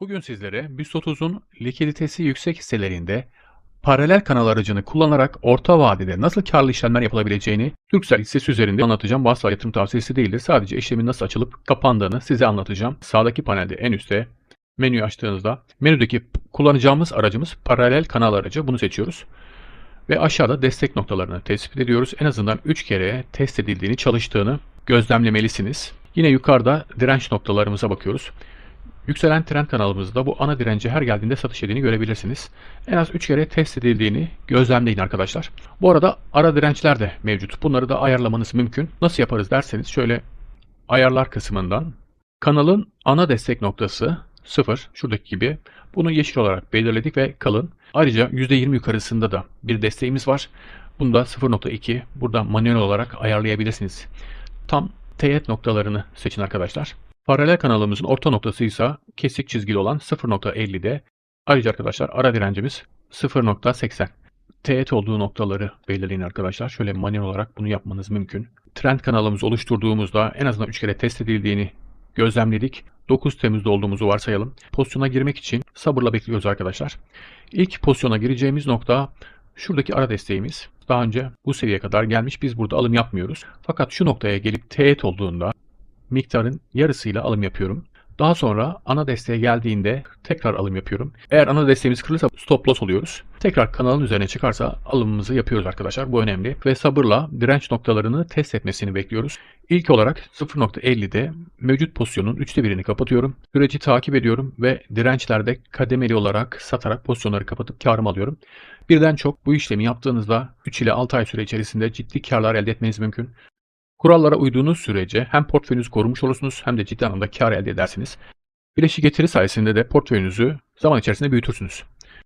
Bugün sizlere BIST 30'un likiditesi yüksek hisselerinde paralel kanal aracını kullanarak orta vadede nasıl karlı işlemler yapılabileceğini Türksel hissesi üzerinde anlatacağım. Bu asla yatırım tavsiyesi değildir. Sadece işlemin nasıl açılıp kapandığını size anlatacağım. Sağdaki panelde en üstte menüyü açtığınızda menüdeki kullanacağımız aracımız paralel kanal aracı. Bunu seçiyoruz. Ve aşağıda destek noktalarını tespit ediyoruz. En azından 3 kere test edildiğini, çalıştığını gözlemlemelisiniz. Yine yukarıda direnç noktalarımıza bakıyoruz. Yükselen trend kanalımızda bu ana dirence her geldiğinde satış yediğini görebilirsiniz. En az 3 kere test edildiğini gözlemleyin arkadaşlar. Bu arada ara dirençler de mevcut. Bunları da ayarlamanız mümkün. Nasıl yaparız derseniz şöyle ayarlar kısmından kanalın ana destek noktası 0 şuradaki gibi bunu yeşil olarak belirledik ve kalın. Ayrıca %20 yukarısında da bir desteğimiz var. Bunu da 0.2 burada manuel olarak ayarlayabilirsiniz. Tam teğet noktalarını seçin arkadaşlar. Paralel kanalımızın orta noktası ise kesik çizgili olan 0.50'de. Ayrıca arkadaşlar ara direncimiz 0.80. Teğet olduğu noktaları belirleyin arkadaşlar. Şöyle manuel olarak bunu yapmanız mümkün. Trend kanalımızı oluşturduğumuzda en azından 3 kere test edildiğini gözlemledik. 9 Temmuz'da olduğumuzu varsayalım. Pozisyona girmek için sabırla bekliyoruz arkadaşlar. İlk pozisyona gireceğimiz nokta şuradaki ara desteğimiz. Daha önce bu seviyeye kadar gelmiş. Biz burada alım yapmıyoruz. Fakat şu noktaya gelip teğet olduğunda miktarın yarısıyla alım yapıyorum. Daha sonra ana desteğe geldiğinde tekrar alım yapıyorum. Eğer ana desteğimiz kırılırsa stop loss oluyoruz. Tekrar kanalın üzerine çıkarsa alımımızı yapıyoruz arkadaşlar. Bu önemli. Ve sabırla direnç noktalarını test etmesini bekliyoruz. İlk olarak 0.50'de mevcut pozisyonun 3'te birini kapatıyorum. Süreci takip ediyorum ve dirençlerde kademeli olarak satarak pozisyonları kapatıp karımı alıyorum. Birden çok bu işlemi yaptığınızda 3 ile 6 ay süre içerisinde ciddi karlar elde etmeniz mümkün. Kurallara uyduğunuz sürece hem portföyünüzü korumuş olursunuz hem de ciddi anlamda kar elde edersiniz. Bileşik getiri sayesinde de portföyünüzü zaman içerisinde büyütürsünüz.